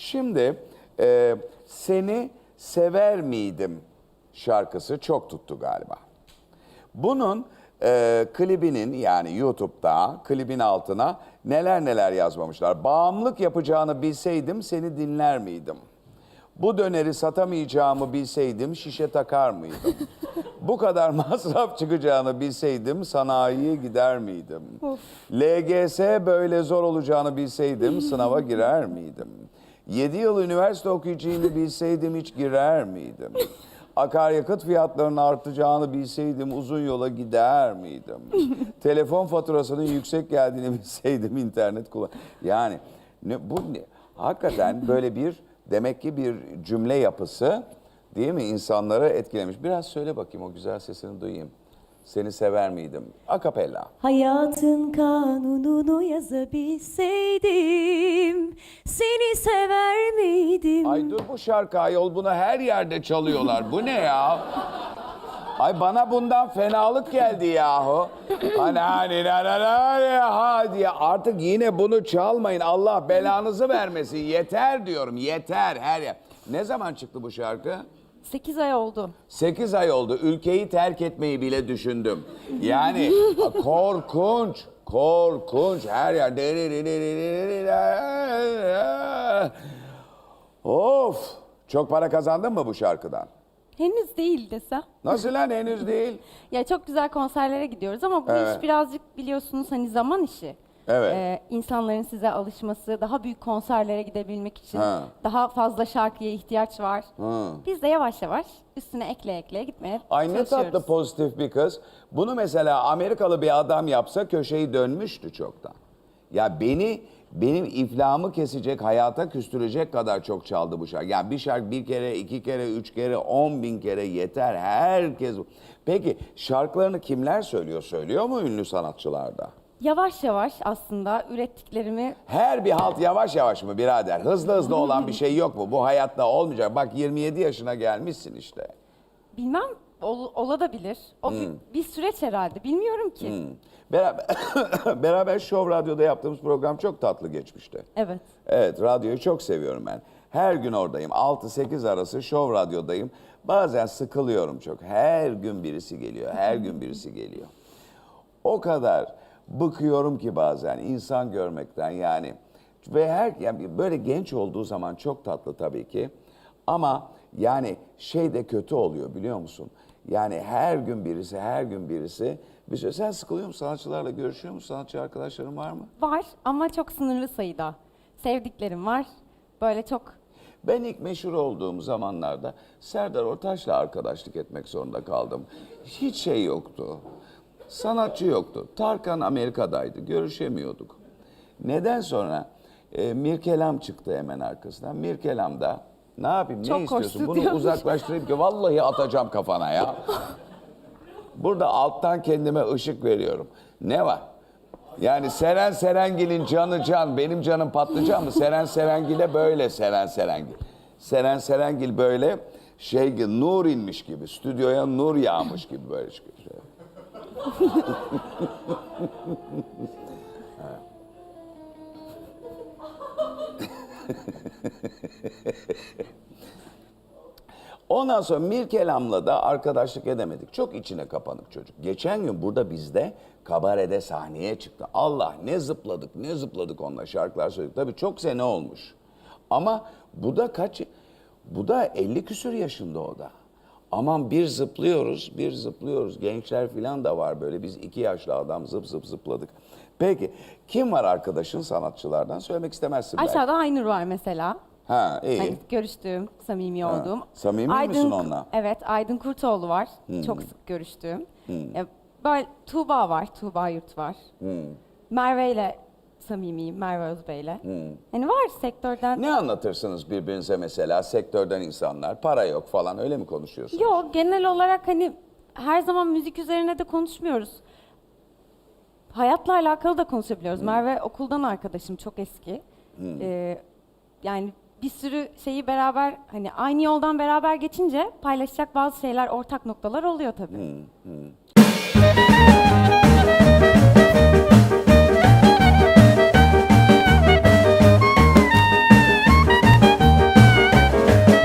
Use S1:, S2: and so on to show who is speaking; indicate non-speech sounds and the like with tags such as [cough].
S1: Şimdi e, seni sever miydim şarkısı çok tuttu galiba. Bunun e, klibinin yani YouTube'da klibin altına neler neler yazmamışlar. Bağımlılık yapacağını bilseydim seni dinler miydim? Bu döneri satamayacağımı bilseydim şişe takar mıydım? [laughs] Bu kadar masraf çıkacağını bilseydim sanayiye gider miydim? LGS böyle zor olacağını bilseydim [laughs] sınava girer miydim? 7 yıl üniversite okuyacağını bilseydim hiç girer miydim? Akaryakıt fiyatlarının artacağını bilseydim uzun yola gider miydim? Telefon faturasının yüksek geldiğini bilseydim internet kullan. Yani ne, bu ne? hakikaten böyle bir demek ki bir cümle yapısı değil mi insanları etkilemiş. Biraz söyle bakayım o güzel sesini duyayım. Seni sever miydim? Akapella.
S2: Hayatın kanununu yazabilseydim Seni sever miydim?
S1: Ay dur bu şarkı ayol bunu her yerde çalıyorlar. Bu ne ya? Ay bana bundan fenalık geldi yahu. Hani hani na na na ya ha diye artık yine bunu çalmayın. Allah belanızı vermesin. Yeter diyorum. Yeter her yer. Ne zaman çıktı bu şarkı?
S2: 8 ay oldu.
S1: 8 ay oldu. Ülkeyi terk etmeyi bile düşündüm. Yani [laughs] korkunç, korkunç her yer. Of! Çok para kazandın mı bu şarkıdan?
S2: Henüz değil desem.
S1: Nasıl lan henüz değil? [laughs]
S2: Ya çok güzel konserlere gidiyoruz ama bu
S1: Evet.
S2: iş birazcık biliyorsunuz hani zaman işi.
S1: Evet.
S2: Ee, insanların size alışması, daha büyük konserlere gidebilmek için
S1: Ha.
S2: daha fazla şarkıya ihtiyaç var. Biz de yavaş yavaş üstüne ekle ekle gitmeye
S1: Ay ne
S2: çalışıyoruz.
S1: tatlı pozitif bir kız. Bunu mesela Amerikalı bir adam yapsa köşeyi dönmüştü çoktan. Ya beni benim iflahımı kesecek, hayata küstürecek kadar çok çaldı bu şarkı. Yani bir şarkı bir kere, iki kere, üç kere, on bin kere yeter. Herkes... Peki şarkılarını kimler söylüyor? Söylüyor mu ünlü sanatçılarda?
S2: Yavaş yavaş aslında ürettiklerimi
S1: Her bir halt yavaş yavaş mı birader? Hızlı hızlı olan bir şey yok mu? Bu hayatta olmayacak. Bak 27 yaşına gelmişsin işte.
S2: bilmem ol, olabilir. O bir, bir süreç herhalde. Bilmiyorum ki.
S1: Beraber, [coughs] beraber Show Radyo'da yaptığımız program çok tatlı geçmişti.
S2: Evet.
S1: Evet, radyoyu çok seviyorum ben. Her gün oradayım. 6-8 arası Show Radyo'dayım. Bazen sıkılıyorum çok. Her gün birisi geliyor. Her gün birisi geliyor. O kadar bıkıyorum ki bazen insan görmekten yani. Ve her yani böyle genç olduğu zaman çok tatlı tabii ki. Ama yani şey de kötü oluyor biliyor musun? Yani her gün birisi, her gün birisi. Bir şey, sen sıkılıyor musun? Sanatçılarla görüşüyor musun? Sanatçı arkadaşların var mı?
S2: Var ama çok sınırlı sayıda. Sevdiklerim var. Böyle çok
S1: Ben ilk meşhur olduğum zamanlarda Serdar Ortaç'la arkadaşlık etmek zorunda kaldım. Hiç şey yoktu. Sanatçı yoktu. Tarkan Amerika'daydı. Görüşemiyorduk. Neden sonra e, Mirkelam çıktı hemen arkasından. Mirkelam da ne yapayım
S2: Çok
S1: ne istiyorsun? Bunu
S2: diyormuş.
S1: uzaklaştırayım ki vallahi atacağım kafana ya. Burada alttan kendime ışık veriyorum. Ne var? Yani Seren Serengil'in canı can, benim canım patlıcan mı? Seren Serengil'e böyle Seren Serengil. Seren Serengil böyle şey gibi, nur inmiş gibi, stüdyoya nur yağmış gibi böyle çıkıyor. [laughs] Ondan sonra Mirkelam'la da arkadaşlık edemedik. Çok içine kapanık çocuk. Geçen gün burada bizde kabarede sahneye çıktı. Allah ne zıpladık ne zıpladık onunla şarkılar söyledik. Tabii çok sene olmuş. Ama bu da kaç? Bu da 50 küsür yaşında o da. Aman bir zıplıyoruz, bir zıplıyoruz. Gençler falan da var böyle. Biz iki yaşlı adam zıp zıp zıpladık. Peki kim var arkadaşın sanatçılardan? Söylemek istemezsin belki.
S2: aşağıda Aynur var mesela.
S1: Ha iyi.
S2: Hani görüştüğüm, samimi olduğum.
S1: Samimi misin onunla?
S2: Evet, Aydın Kurtoğlu var. Çok sık görüştüğüm. Ya, böyle Tuğba var, Tuğba Yurt var. Merve ile samimiyim, Merve Özbey'le. Hani var sektörden.
S1: Ne anlatırsınız birbirinize mesela sektörden insanlar? Para yok falan öyle mi konuşuyorsunuz?
S2: Yok, genel olarak hani her zaman müzik üzerine de konuşmuyoruz. Hayatla alakalı da konuşabiliyoruz. Merve okuldan arkadaşım, çok eski. Ee, yani bir sürü şeyi beraber hani aynı yoldan beraber geçince paylaşacak bazı şeyler ortak noktalar oluyor tabii.